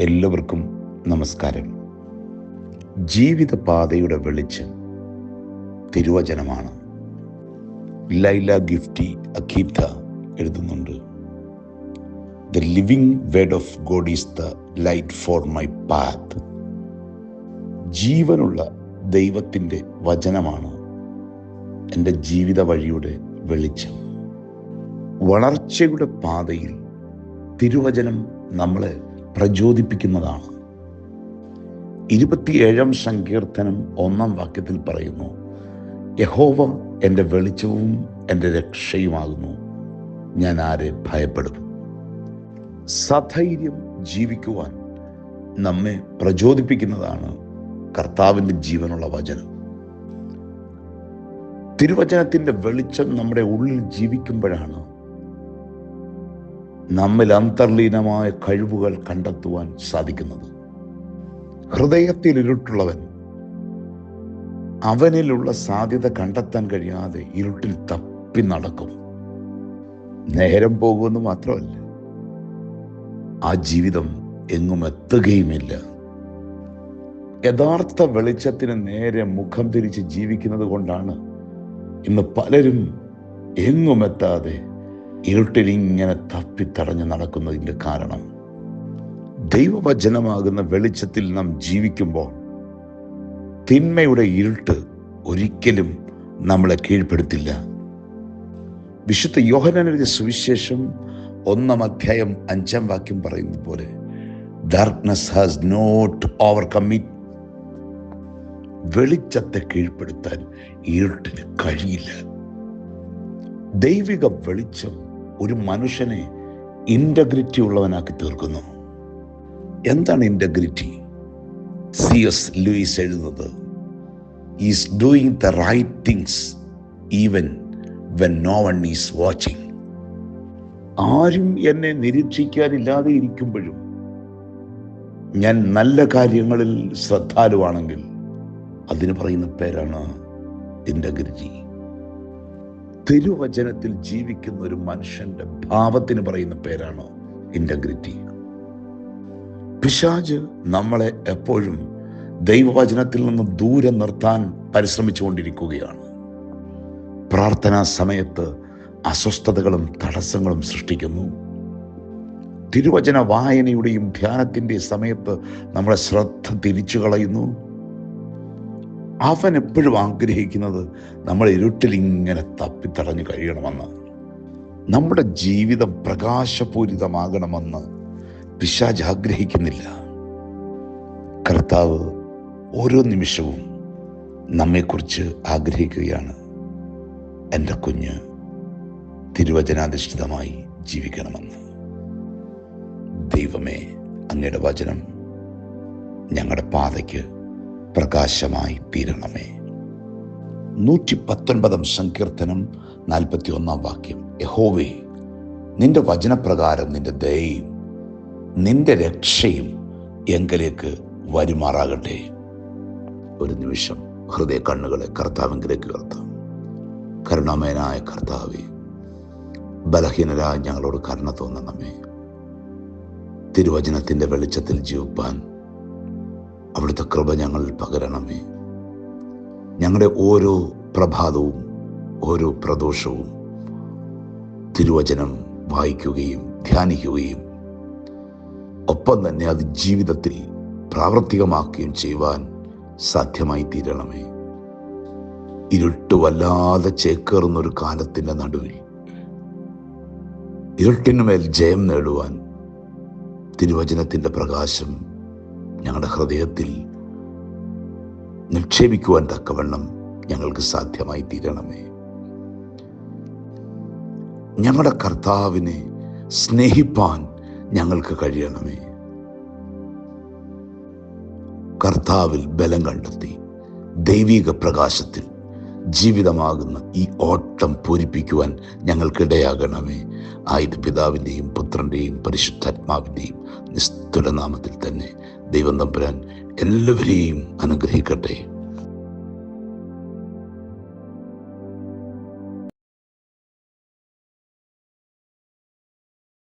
എല്ലാവർക്കും നമസ്കാരം. ജീവിതപാതയുടെ വെളിച്ചം തിരുവചനമാണ്. ലൈല ഗിഫ്റ്റി അഖീബ്ദ എഴുതുന്നുണ്ട്. The living word of God is the light for my path ജീവനുള്ള ദൈവത്തിന്റെ വചനമാണ് എന്റെ ജീവിത വഴിയുടെ വെളിച്ചം. വളർച്ചയുടെ പാതയിൽ തിരുവചനം നമ്മളെ പ്രചോദിപ്പിക്കുന്നതാണ്. ഇരുപത്തിയേഴാം സങ്കീർത്തനം ഒന്നാം വാക്യത്തിൽ പറയുന്നു യഹോവ എന്റെ വെളിച്ചവും എന്റെ രക്ഷയുമാകുന്നു. ഞാൻ ആരെ ഭയപ്പെടും സധൈര്യം ജീവിക്കുവാൻ നമ്മെ പ്രചോദിപ്പിക്കുന്നതാണ് കർത്താവിന്റെ ജീവനുള്ള വചനം. തിരുവചനത്തിന്റെ വെളിച്ചം നമ്മുടെ ഉള്ളിൽ ജീവിക്കുമ്പോഴാണ് നമ്മിൽ അന്തർലീനമായ കഴിവുകൾ കണ്ടെത്തുവാൻ സാധിക്കുന്നത്. ഹൃദയത്തിൽ ഇരുട്ടുള്ളവൻ അവനിലുള്ള സാധ്യത കണ്ടെത്താൻ കഴിയാതെ ഇരുട്ടിൽ തപ്പി നടക്കും. നേരം പോകുമെന്ന് മാത്രമല്ല ആ ജീവിതം എങ്ങും എത്തുകയുമില്ല. യഥാർത്ഥ വെളിച്ചത്തിന് നേരെ മുഖം തിരിച്ച് ജീവിക്കുന്നത് കൊണ്ടാണ് ഇന്ന് പലരും എങ്ങും ഇങ്ങനെ തപ്പിത്തടഞ്ഞു നടക്കുന്നതിന്റെ കാരണം. ദൈവവചനമാകുന്ന വെളിച്ചത്തിൽ നാം ജീവിക്കുമ്പോൾ തിന്മയുടെ ഇരുട്ട് ഒരിക്കലും നമ്മളെ കീഴ്പ്പെടുത്തില്ല. വിശുദ്ധ യോഹനനുടെ സുവിശേഷം ഒന്നാം അധ്യായം അഞ്ചാം വാക്യം പറയുന്ന പോലെ darkness has not overcome it വെളിച്ചത്തെ കീഴ്പ്പെടുത്താൻ ഇരുട്ടിന് കഴിയില്ല. ദൈവിക വെളിച്ചം ഒരു മനുഷ്യനെ ഇന്റഗ്രിറ്റി ഉള്ളവനാക്കി തീർക്കുന്നു. എന്താണ് ഇന്റഗ്രിറ്റി സി എസ് ലൂയിസ് എഴുതുന്നത് is doing the right things even when no one is watching ആരും എന്നെ നിരീക്ഷിക്കാനില്ലാതെ ഇരിക്കുമ്പോഴും ഞാൻ നല്ല കാര്യങ്ങളിൽ ശ്രദ്ധാലുവാണെങ്കിൽ അതിന് പറയുന്ന പേരാണ് ഇന്റഗ്രിറ്റി തിരുവചനത്തിൽ ജീവിക്കുന്ന ഒരു മനുഷ്യന്റെ ഭാവത്തിന് പറയുന്ന പേരാണ്? ഇന്റഗ്രിറ്റി. പിശാജ് നമ്മളെ എപ്പോഴും ദൈവവചനത്തിൽ നിന്ന് ദൂരെ നിർത്താൻ പരിശ്രമിച്ചുകൊണ്ടിരിക്കുകയാണ്. പ്രാർത്ഥനാ സമയത്ത് അസ്വസ്ഥതകളും തടസ്സങ്ങളും സൃഷ്ടിക്കുന്നു. തിരുവചന വായനയുടെയും ധ്യാനത്തിന്റെ സമയത്ത് നമ്മുടെ ശ്രദ്ധ തിരിച്ചു കളയുന്നു അവൻ എപ്പോഴും ആഗ്രഹിക്കുന്നത് നമ്മൾ ഇരുട്ടിൽ ഇങ്ങനെ തപ്പിത്തടഞ്ഞു കഴിയണമെന്ന്. നമ്മുടെ ജീവിതം പ്രകാശപൂരിതമാകണമെന്ന് പിശാജ് ആഗ്രഹിക്കുന്നില്ല. കർത്താവ് ഓരോ നിമിഷവും നമ്മെക്കുറിച്ച് ആഗ്രഹിക്കുകയാണ്. എന്റെ കുഞ്ഞ് തിരുവചനാധിഷ്ഠിതമായി ജീവിക്കണമെന്ന്. ദൈവമേ അങ്ങയുടെ വചനം ഞങ്ങളുടെ പാതയ്ക്ക് പ്രകാശമായി തീരണമേ. നൂറ്റി പത്തൊൻപതാം സങ്കീർത്തനം നാൽപ്പത്തി ഒന്നാം വാക്യം. യഹോവേ നിന്റെ വചനപ്രകാരം നിന്റെ ദയയും നിന്റെ രക്ഷയും എങ്കിലേക്ക് വരുമാറാകട്ടെ. ഒരു നിമിഷം ഹൃദയ കണ്ണുകളെ കർത്താവിങ്കിലേക്ക് ഉയർത്താം. കരുണാമയനായ കർത്താവെ ബലഹീനരായ ഞങ്ങളോട് കരുണ തോന്നണമേ. തിരുവചനത്തിന്റെ വെളിച്ചത്തിൽ ജീവിപ്പാൻ അവിടുത്തെ കൃപ ഞങ്ങൾ പകരണമേ ഞങ്ങളുടെ ഓരോ പ്രഭാതവും ഓരോ പ്രദോഷവും തിരുവചനം വായിക്കുകയും ധ്യാനിക്കുകയും ഒപ്പം തന്നെ അത് ജീവിതത്തിൽ പ്രാവർത്തികമാക്കുകയും ചെയ്യുവാൻ സാധ്യമായി തീരണമേ. ഇരുട്ട് വല്ലാതെ ചേക്കേറുന്നൊരു കാലത്തിന്റെ നടുവിൽ ഇരുട്ടിനുമേൽ ജയം നേടുവാൻ തിരുവചനത്തിന്റെ പ്രകാശം ഞങ്ങളുടെ ഹൃദയത്തിൽ നിക്ഷേപിക്കുവാൻ തക്കവണ്ണം ഞങ്ങൾക്ക് സാധ്യമായി തീരണമേ. ഞങ്ങളുടെ കർത്താവിനെ സ്നേഹിപ്പാൻ ഞങ്ങൾക്ക് കഴിയണമേ. കർത്താവിൽ ബലം കണ്ടെത്തി ദൈവിക പ്രകാശത്തിൽ ജീവിതമാകുന്ന ഈ ഓട്ടം പൂരിപ്പിക്കുവാൻ ഞങ്ങൾക്കിടയാകണമേ. ആയത് പിതാവിന്റെയും പുത്രന്റെയും പരിശുദ്ധാത്മാവിന്റെയും നിസ്തുലനാമത്തിൽ തന്നെ ദൈവം തമ്പുരാൻ എല്ലാവരെയും അനുഗ്രഹിക്കട്ടെ.